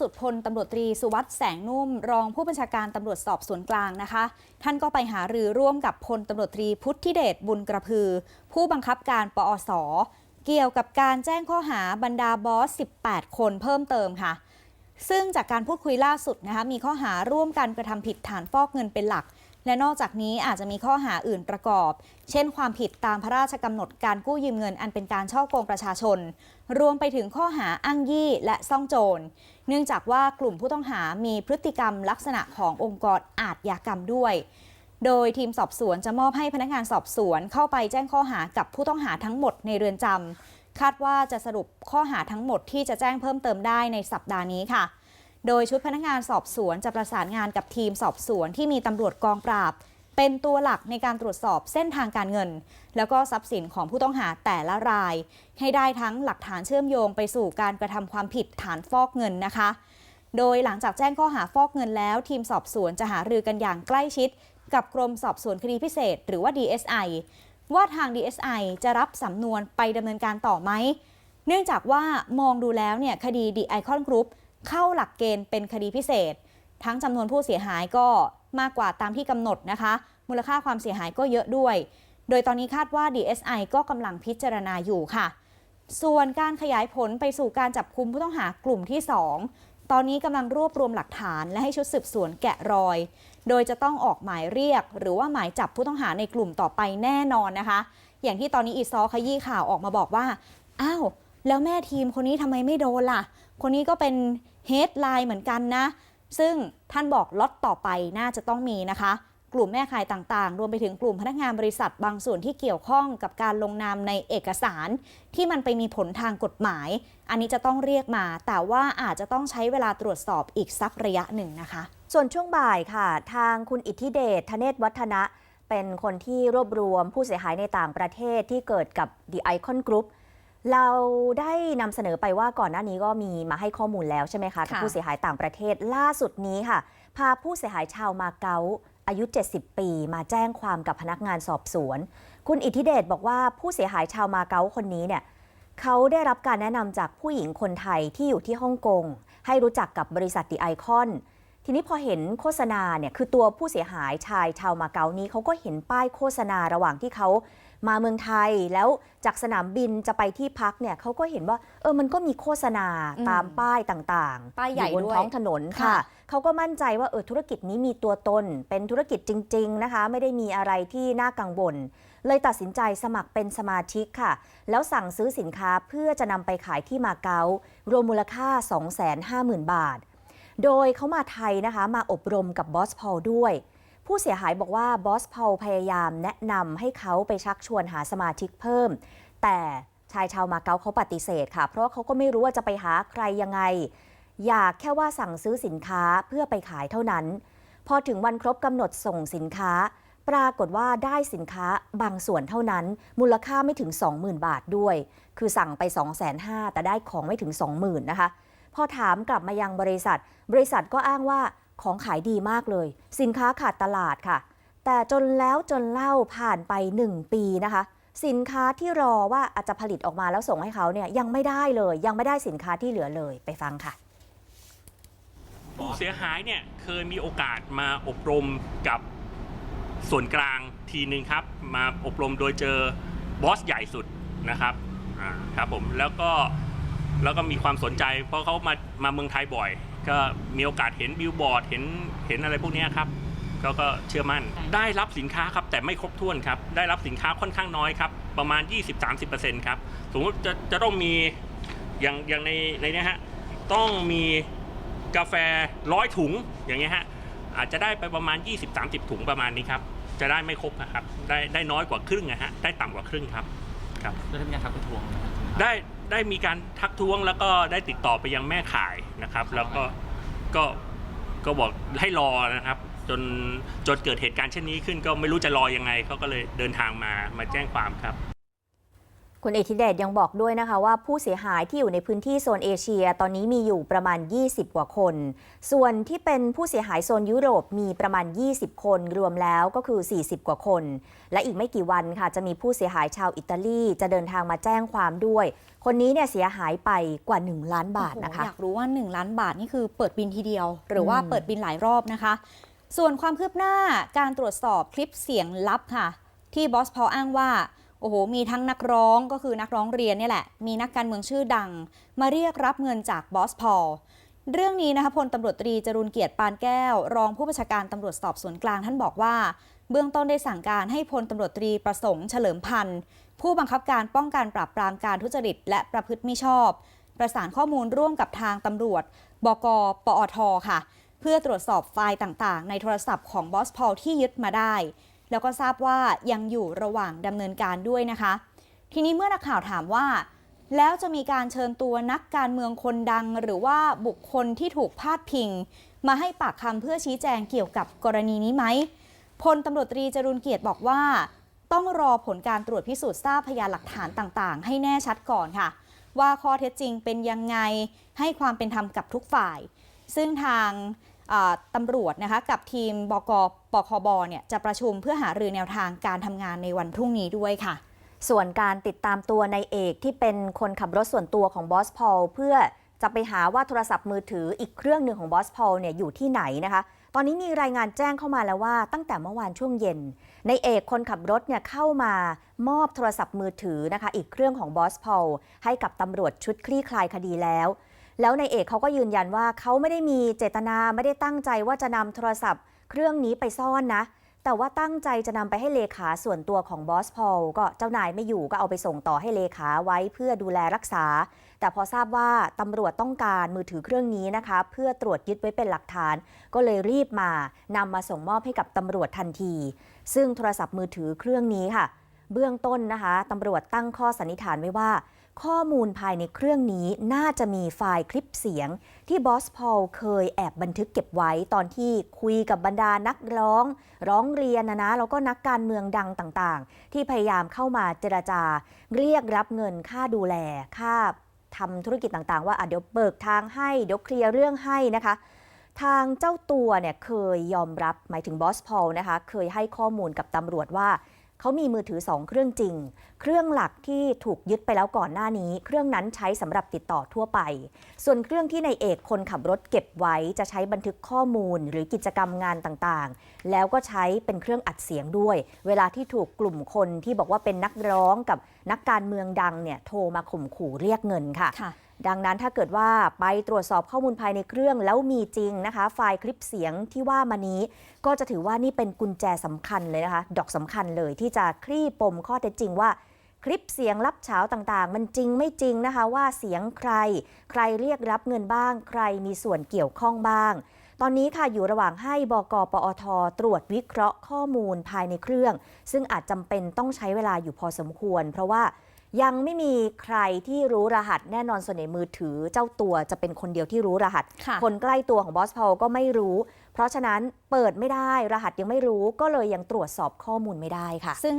สุดพลตำรวจตรีสุวัสด์แสงนุ่ม รองผู้บัญชาการตำรวจสอบสวนกลางนะคะ ท่านก็ไปหารือร่วมกับพลตำรวจตรีพุทธิเดชบุญกระพือ ผู้บังคับการปอส เกี่ยวกับการแจ้งข้อหาบรรดาบอส 18 คนเพิ่มเติมค่ะ ซึ่งจากการพูดคุยล่าสุดนะคะมีข้อหาร่วมกันกระทำผิดฐานฟอกเงินเป็นหลัก และนอกจากนี้อาจจะมีข้อหาอื่นประกอบ เช่น ความผิดตามพระราชกำหนดการกู้ยืมเงินอันเป็นการช่อโกงประชาชน รวมไปถึงข้อหาอ้างยี่และซ่องโจร เนื่องจากว่ากลุ่มผู้ต้องหามีพฤติกรรมลักษณะขององค์กรอาชญากรรมด้วย โดยทีมสอบสวนจะมอบให้พนักงานสอบสวนเข้าไปแจ้งข้อหากับผู้ต้องหาทั้งหมดในเรือนจำคาดว่าจะสรุปข้อหาทั้งหมดที่จะแจ้งเพิ่มเติมได้ในสัปดาห์นี้ค่ะ โดยชุดพนักงานสอบสวนจะประสานงานกับทีมสอบสวนที่มีตำรวจกองปราบ เป็นตัวหลักในการตรวจสอบเส้นทางการเงิน แล้วก็ทรัพย์สินของผู้ต้องหาแต่ละราย ให้ได้ทั้งหลักฐานเชื่อมโยงไปสู่การกระทำความผิดฐานฟอกเงินนะคะ โดยหลังจากแจ้งข้อหาฟอกเงินแล้ว ทีมสอบสวนจะหารือกันอย่างใกล้ชิด กับกรมสอบสวนคดีพิเศษ หรือว่า DSI ว่าทาง DSI จะรับสำนวนไปดำเนินการต่อไหม เนื่องจากว่ามองดูแล้วเนี่ยคดี The Icon Group เข้าหลักเกณฑ์เป็นคดีพิเศษ ทั้งจำนวนผู้เสียหายก็มากกว่าตามที่กำหนดนะคะ มูลค่าความเสียหายก็เยอะด้วย โดยตอนนี้คาดว่า DSI ก็กำลังพิจารณาอยู่ค่ะ ส่วนการขยายผลไปสู่การจับคุมผู้ต้องหากลุ่มที่ 2 ตอนนี้กำลังรวบรวมหลักฐานและให้ชุดสืบสวนแกะรอย โดยจะต้องออกหมายเรียก หรือว่าหมายจับผู้ต้องหาในกลุ่มต่อไปแน่นอนนะคะ อย่างที่ตอนนี้อีซอขยี้ข่าวออกมาบอกว่า อ้าว แล้วแม่ทีมคนนี้ทำไมไม่โดนล่ะ คนนี้ก็เป็นเฮดไลน์เหมือนกันนะ ซึ่งท่านบอกล็อตต่อไปน่าจะต้องมีนะคะ กลุ่มแม่ขายต่างๆ รวมไปถึงกลุ่มพนักงานบริษัทบางส่วนที่เกี่ยวข้องกับการลงนามในเอกสาร ที่มันไปมีผลทางกฎหมาย อันนี้จะต้องเรียกมา แต่ว่าอาจจะต้องใช้เวลาตรวจสอบอีกสักระยะหนึ่งนะคะ ส่วนช่วงบ่ายค่ะ ทางคุณอิทธิเดชธเนศวัฒนะเป็นคนที่รวบรวมผู้เสียหายในต่างประเทศที่เกิดกับ The Icon Group เราได้นำเสนอไปว่าก่อนหน้านี้ก็มีมาให้ข้อมูลแล้วใช่ไหมคะกับค่ะผู้เสียหายต่างประเทศล่าสุดนี้ค่ะ พาผู้เสียหายชาวมาเก๊าอายุ 70 ปี มาแจ้งความกับพนักงานสอบสวน คุณอิทธิเดชบอกว่าผู้เสียหายชาวมาเก๊าคนนี้เนี่ยเขาได้รับการแนะนำจากผู้หญิงคนไทยที่อยู่ที่ฮ่องกงให้รู้จักกับบริษัท The Icon ทีนี้พอเห็นโฆษณาเนี่ยคือตัวผู้เสียหายชายชาวมาเก๊านี้เขาก็เห็นป้ายโฆษณาระหว่างที่เขามาเมืองไทยแล้วจากสนามบินจะไปที่พักเนี่ยเขาก็เห็นว่าเออมันก็มีโฆษณาตามป้ายต่างๆป้ายใหญ่อยู่บนท้องถนนค่ะค่ะเขาก็มั่นใจว่าเออธุรกิจนี้มีตัวตน เป็นธุรกิจจริง ๆนะคะ ไม่ได้มีอะไรที่น่ากังวลเลยตัดสินใจสมัครเป็นสมาชิกค่ะ แล้วสั่งซื้อสินค้าเพื่อจะนำไปขายที่มาเก๊ารวมมูลค่า 250,000 บาท โดยเขามาไทยนะคะมาอบรมกับบอสพอลด้วย ผู้เสียหายบอกว่าบอสพอลพยายามแนะนำให้เขาไปชักชวนหาสมาชิกเพิ่ม แต่ชายชาวมาเก๊าเขาปฏิเสธค่ะ เพราะเขาก็ไม่รู้ว่าจะไปหาใครยังไง อยากแค่ว่าสั่งซื้อสินค้าเพื่อไปขายเท่านั้น พอถึงวันครบกำหนดส่งสินค้า ปรากฏว่าได้สินค้าบางส่วนเท่านั้น มูลค่าไม่ถึง 20,000 บาทด้วย คือสั่งไป 2 5 0 0 0 0แต่ได้ของไม่ถึง 20,000นะคะ พอถามกลับมายังบริษัท บริษัทก็อ้างว่าของขายดีมากเลย สินค้าขาดตลาดค่ะ แต่จนแล้วจนเล่าผ่านไป 1 ปีนะคะ สินค้าที่รอว่าอาจจะผลิตออกมาแล้วส่งให้เขาเนี่ยยังไม่ได้เลย ยังไม่ได้สินค้าที่เหลือเลยไปฟังค่ะผู้เสียหายเนี่ยเคยมีโอกาสมาอบรมกับส่วนกลางทีหนึ่งครับ มาอบรมโดยเจอบอสใหญ่สุดนะครับครับผมแล้วก็ แล้วก็มีความสนใจ เพราะเขามามาเมืองไทยบ่อย ก็มีโอกาสเห็นบิลบอร์ดเห็นเห็นอะไรพวกเนี้ยครับก็ก็เชื่อมั่น ได้รับสินค้าครับแต่ไม่ครบถ้วนครับ ได้รับสินค้าค่อนข้างน้อยครับ ประมาณ 20-30%ครับ สมมติจะจะต้องมีอย่างอย่างในในเนี้ยฮะ ต้องมีกาแฟร้อยถุงอย่างเงี้ยฮะ อาจจะได้ไปประมาณ 20-30 ถุงประมาณนี้ครับ จะได้ไม่ครบนะครับ ได้ได้น้อยกว่าครึ่งนะฮะ ได้ต่ำกว่าครึ่งครับ ครับแล้วได้มีการทักไปทวงไหมครับได้ ได้มีการทักท้วงแล้วก็ได้ติดต่อไปยังแม่ขายนะครับ แล้วก็ก็ก็บอกให้รอนะครับ จนจนเกิดเหตุการณ์เช่นนี้ขึ้นก็ไม่รู้จะรอยังไงเขาก็เลยเดินทางมามาแจ้งความครับ คุณเอกธิเดชยังบอกด้วยนะคะว่าผู้เสียหายที่อยู่ในพื้นที่โซนเอเชีย ตอนนี้มีอยู่ประมาณ 20 กว่าคน ส่วนที่เป็นผู้เสียหายโซนยุโรปมีประมาณ 20 คนรวมแล้วก็คือ 40 กว่าคน และอีกไม่กี่วันค่ะจะมีผู้เสียหายชาวอิตาลี จะเดินทางมาแจ้งความด้วย คนนี้เนี่ยเสียหายไปกว่า 1 ล้านบาทโอ้โหนะคะ อยากรู้ว่า 1 ล้านบาทนี่คือเปิดบินทีเดียว หรือว่าอืมเปิดบินหลายรอบนะคะ ส่วนความคืบหน้าการตรวจสอบคลิปเสียงลับค่ะ ที่บอสพอลอ้างว่า โอ้โห มีทั้งนักร้องก็คือนักร้องเรียนเนี่ยแหละ มีนักการเมืองชื่อดัง มาเรียกรับเงินจากบอสพอลเรื่องนี้นะคะพลตำรวจตรีจรุนเกียรติปานแก้ว รองผู้บัญชาการตำรวจสอบสวนกลางท่านบอกว่า เบื้องต้นได้สั่งการให้พลตำรวจตรีประสงค์เฉลิมพันธ์ผู้บังคับการป้องกันปราบปรามการทุจริต และประพฤติมิชอบ ประสานข้อมูลร่วมกับทางตำรวจ บก ปอทค่ะ เพื่อตรวจสอบไฟล์ต่างๆ ในโทรศัพท์ของบอสพอลที่ยึดมาได้ แล้วก็ทราบว่ายังอยู่ระหว่างดำเนินการด้วยนะคะ ทีนี้เมื่อนักข่าวถามว่า แล้วจะมีการเชิญตัวนักการเมืองคนดัง หรือว่าบุคคลที่ถูกพาดพิง มาให้ปากคำเพื่อชี้แจงเกี่ยวกับกรณีนี้ไหมพลตำรวจตรีจรุนเกียรติบอกว่า ต้องรอผลการตรวจพิสูจน์ทราบพยานหลักฐานต่างๆ ให้แน่ชัดก่อนค่ะ ว่าข้อเท็จจริงเป็นยังไงให้ความเป็นธรรมกับทุกฝ่าย ซึ่งทาง ตำรวจนะคะกับทีมบกปคบเนี่ยจะประชุมเพื่อหารือแนวทางการทำงานในวันพรุ่งนี้ด้วยค่ะ ส่วนการติดตามตัวในเอกที่เป็นคนขับรถส่วนตัวของบอสพอลเพื่อจะไปหาว่าโทรศัพท์มือถืออีกเครื่องหนึ่งของบอสพอลเนี่ยอยู่ที่ไหนนะคะ ตอนนี้มีรายงานแจ้งเข้ามาแล้วว่าตั้งแต่เมื่อวานช่วงเย็น ในเอกคนขับรถเนี่ยเข้ามามอบโทรศัพท์มือถือนะคะ อีกเครื่องของบอสพอลให้กับตำรวจชุดคลี่คลายคดีแล้ว แล้วนายเอกเขาก็ยืนยันว่าเขาไม่ได้มีเจตนาไม่ได้ตั้งใจว่าจะนำโทรศัพท์ เครื่องนี้ไปซ่อนนะ แต่ว่าตั้งใจจะนำไปให้เลขาส่วนตัวของบอสพอลก็เจ้านายไม่อยู่ก็เอาไปส่งต่อให้เลขาไว้เพื่อดูแลรักษา แต่พอทราบว่าตำรวจต้องการมือถือเครื่องนี้นะคะ เพื่อตรวจยึดไว้เป็นหลักฐาน ก็เลยรีบมานำมาส่งมอบให้กับตำรวจทันที ซึ่งโทรศัพท์มือถือเครื่องนี้ค่ะ เบื้องต้นนะคะตำรวจตั้งข้อสันนิษฐานไว้ว่า ข้อมูลภายในเครื่องนี้น่าจะมีไฟล์คลิปเสียง ที่บอสพอลเคยแอบบันทึกเก็บไว้ตอนที่คุยกับบรรดานักร้อง ร้องเรียนนะนะแล้วก็นักการเมืองดังต่างๆ ที่พยายามเข้ามาเจรจา เรียกรับเงินค่าดูแลค่าทำธุรกิจต่างๆ ว่าอะเดี๋ยวเบิกทางให้เดี๋ยวเคลียร์เรื่องให้นะคะทางเจ้าตัวเนี่ยเคยยอมรับหมายถึงบอสพอลนะคะ เคยให้ข้อมูลกับตำรวจว่า เขามีมือถือ 2 เครื่องจริง เครื่องหลักที่ถูกยึดไปแล้วก่อนหน้านี้ เครื่องนั้นใช้สำหรับติดต่อทั่วไป ส่วนเครื่องที่ในายเอกคนขับรถเก็บไว้จะใช้บันทึกข้อมูลหรือกิจกรรมงานต่างๆ แล้วก็ใช้เป็นเครื่องอัดเสียงด้วย เวลาที่ถูกกลุ่มคนที่บอกว่าเป็นนักร้องกับนักการเมืองดังเนี่ยโทรมาข่มขู่เรียกเงินค่ะค่ะ ดังนั้นถ้าเกิดว่าไปตรวจสอบข้อมูลภายในเครื่อง แล้วมีจริงนะคะ ไฟล์คลิปเสียงที่ว่ามานี้ ก็จะถือว่านี่เป็นกุญแจสำคัญเลยนะคะ ดอกสำคัญเลยที่จะคลี่ปมข้อเท็จจริงว่าคลิปเสียงลับเฉาต่างๆ มันจริงไม่จริงนะคะว่าเสียงใคร ใครเรียกรับเงินบ้าง ใครมีส่วนเกี่ยวข้องบ้าง ตอนนี้ค่ะอยู่ระหว่างให้บกปอท ตรวจวิเคราะห์ข้อมูลภายในเครื่อง ซึ่งอาจจำเป็นต้องใช้เวลาอยู่พอสมควร เพราะว่า ยังไม่มีใครที่รู้รหัสแน่นอนส่วนในมือถือ เจ้าตัวจะเป็นคนเดียวที่รู้รหัสค่ะคนใกล้ตัวของบอสพอลก็ไม่รู้ เพราะฉะนั้นเปิดไม่ได้รหัสยังไม่รู้ก็เลยยังตรวจสอบข้อมูลไม่ได้ค่ะซึ่ง